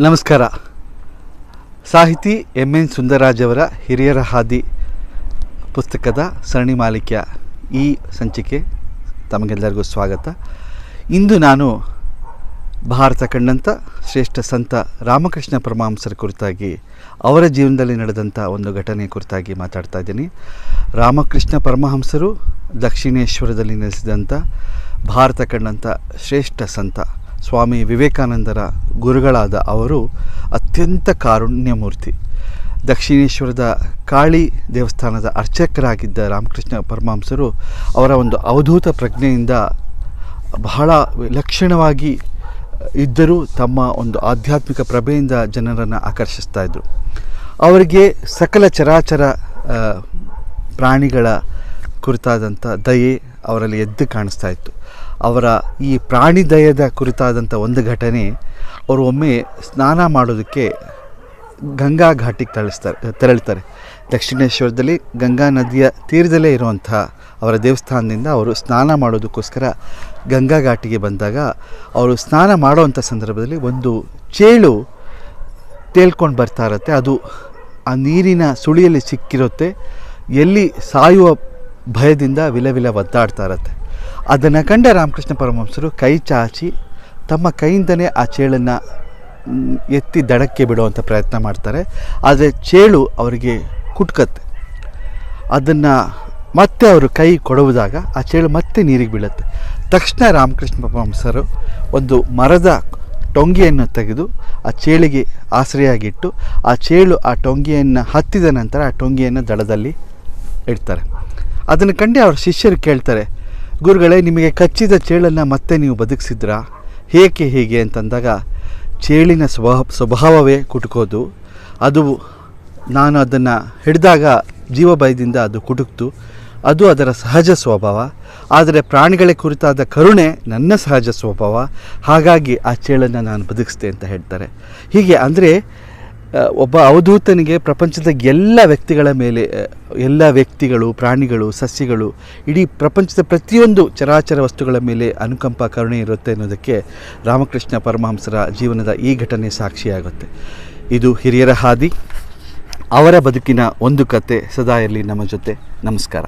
ನಮಸ್ಕಾರ. ಸಾಹಿತಿ M N Sundaraj ಅವರ ಹಿರಿಯರ ಹಾದಿ ಪುಸ್ತಕದ ಸರಣಿ ಮಾಲಿಕೆಯ ಈ ಸಂಚಿಕೆ ತಮಗೆಲ್ಲರಿಗೂ ಸ್ವಾಗತ. ಇಂದು ನಾನು ಭಾರತ ಕಂಡಂಥ ಶ್ರೇಷ್ಠ ಸಂತ ರಾಮಕೃಷ್ಣ ಪರಮಹಂಸರ ಕುರಿತಾಗಿ, ಅವರ ಜೀವನದಲ್ಲಿ ನಡೆದಂಥ ಒಂದು ಘಟನೆ ಕುರಿತಾಗಿ ಮಾತಾಡ್ತಾ ಇದ್ದೀನಿ. ರಾಮಕೃಷ್ಣ ಪರಮಹಂಸರು ದಕ್ಷಿಣೇಶ್ವರದಲ್ಲಿ ನೆಲೆಸಿದಂಥ ಭಾರತ ಕಂಡಂಥ ಶ್ರೇಷ್ಠ ಸಂತ ಸ್ವಾಮಿ ವಿವೇಕಾನಂದರ ಗುರುಗಳಾದ ಅವರು ಅತ್ಯಂತ ಕಾರುಣ್ಯಮೂರ್ತಿ ದಕ್ಷಿಣೇಶ್ವರದ ಕಾಳಿ ದೇವಸ್ಥಾನದ ಅರ್ಚಕರಾಗಿದ್ದ ರಾಮಕೃಷ್ಣ ಪರಮಹಂಸರು ಅವರ ಒಂದು ಅವಧೂತ ಪ್ರಜ್ಞೆಯಿಂದ ಬಹಳ ವಿಲಕ್ಷಣವಾಗಿ ಇದ್ದರೂ ತಮ್ಮ ಒಂದು ಆಧ್ಯಾತ್ಮಿಕ ಪ್ರಭೆಯಿಂದ ಜನರನ್ನು ಆಕರ್ಷಿಸ್ತಾ ಇದ್ದರು ಅವರಿಗೆ ಸಕಲ ಚರಾಚರ ಪ್ರಾಣಿಗಳ ಕುರಿತಾದಂಥ ದಯೆ ಅವರಲ್ಲಿ ಎದ್ದು ಕಾಣಿಸ್ತಾ ಇತ್ತು. ಅವರ ಈ ಪ್ರಾಣಿ ದಯದ ಕುರಿತಾದಂಥ ಒಂದು ಘಟನೆ ಅವರು ಒಮ್ಮೆ ಸ್ನಾನ ಮಾಡೋದಕ್ಕೆ ಗಂಗಾ ಘಾಟಿಗೆ ತಳಿಸ್ತಾರೆ ತೆರಳ್ತಾರೆ ದಕ್ಷಿಣೇಶ್ವರದಲ್ಲಿ ಗಂಗಾ ನದಿಯ ತೀರದಲ್ಲೇ ಇರುವಂಥ ಅವರ ದೇವಸ್ಥಾನದಿಂದ ಅವರು ಸ್ನಾನ ಮಾಡೋದಕ್ಕೋಸ್ಕರ ಗಂಗಾ ಘಾಟಿಗೆ ಬಂದಾಗ ಅವರು ಸ್ನಾನ ಮಾಡುವಂಥ ಸಂದರ್ಭದಲ್ಲಿ ಒಂದು ಚೇಳು ತೇಲ್ಕೊಂಡು ಬರ್ತಾ ಇರುತ್ತೆ. ಅದು ಆ ನೀರಿನ ಸುಳಿಯಲ್ಲಿ ಸಿಕ್ಕಿರುತ್ತೆ. ಎಲ್ಲಿ ಸಾಯುವ ಭಯದಿಂದ ವಿಲವಿಲ ವಿಲ ಒದ್ದಾಡ್ತಾ ಇರುತ್ತೆ. ಅದನ್ನು ಕಂಡ ರಾಮಕೃಷ್ಣ ಪರಮಹಂಸರು ಕೈ ಚಾಚಿ ತಮ್ಮ ಕೈಯಿಂದನೇ ಆ ಚೇಳನ್ನು ಎತ್ತಿ ದಡಕ್ಕೆ ಬಿಡುವಂಥ ಪ್ರಯತ್ನ ಮಾಡ್ತಾರೆ. ಆದರೆ ಚೇಳು ಅವರಿಗೆ ಕುಟ್ಕತ್ತೆ. ಅದನ್ನು ಮತ್ತೆ ಅವರು ಕೈ ಕೊಡುವುದಾಗ ಆ ಚೇಳು ಮತ್ತೆ ನೀರಿಗೆ ಬೀಳುತ್ತೆ. ತಕ್ಷಣ ರಾಮಕೃಷ್ಣ ಪರಮಹಂಸರು ಒಂದು ಮರದ ಟೊಂಗಿಯನ್ನು ತೆಗೆದು ಆ ಚೇಳಿಗೆ ಆಶ್ರಯಾಗಿಟ್ಟು ಆ ಚೇಳು ಆ ಟೊಂಗಿಯನ್ನು ಹತ್ತಿದ ನಂತರ ಆ ಟೊಂಗಿಯನ್ನು ದಡದಲ್ಲಿ ಇಡ್ತಾರೆ. ಅದನ್ನು ಕಂಡೇ ಅವ್ರ ಶಿಷ್ಯರು ಕೇಳ್ತಾರೆ, ಗುರುಗಳೇ, ನಿಮಗೆ ಕಚ್ಚಿದ ಚೇಳನ್ನು ಮತ್ತೆ ನೀವು ಬದುಕಿಸಿದ್ರಾ? ಏಕೆ ಹೀಗೆ? ಅಂತಂದಾಗ, ಚೇಳಿನ ಸ್ವಭಾವ, ಸ್ವಭಾವವೇ ಕುಟುಕೋದು. ಅದು ನಾನು ಅದನ್ನು ಹಿಡಿದಾಗ ಜೀವಭಯದಿಂದ ಅದು ಕುಟುಕ್ತು. ಅದು ಅದರ ಸಹಜ ಸ್ವಭಾವ. ಆದರೆ ಪ್ರಾಣಿಗಳ ಕುರಿತಾದ ಕರುಣೆ ನನ್ನ ಸಹಜ ಸ್ವಭಾವ. ಹಾಗಾಗಿ ಆ ಚೇಳನ್ನು ನಾನು ಬದುಕಿಸ್ದೆ, ಅಂತ ಹೇಳ್ತಾರೆ. ಹೀಗೆ ಅಂದರೆ ಒಬ್ಬ ಅವಧೂತನಿಗೆ ಪ್ರಪಂಚದ ಎಲ್ಲ ವ್ಯಕ್ತಿಗಳ ಮೇಲೆ ಎಲ್ಲ ವ್ಯಕ್ತಿಗಳು, ಪ್ರಾಣಿಗಳು, ಸಸ್ಯಗಳು, ಇಡೀ ಪ್ರಪಂಚದ ಪ್ರತಿಯೊಂದು ಚರಾಚರ ವಸ್ತುಗಳ ಮೇಲೆ ಅನುಕಂಪ, ಕರುಣೆ ಇರುತ್ತೆ ಅನ್ನೋದಕ್ಕೆ ರಾಮಕೃಷ್ಣ ಪರಮಹಂಸರ ಜೀವನದ ಈ ಘಟನೆ ಸಾಕ್ಷಿಯಾಗುತ್ತೆ. ಇದು ಹಿರಿಯರ ಹಾದಿ. ಅವರ ಬದುಕಿನ ಒಂದು ಕತೆ ಸದಾ ಇರಲಿ ನಮ್ಮ ಜೊತೆ. ನಮಸ್ಕಾರ.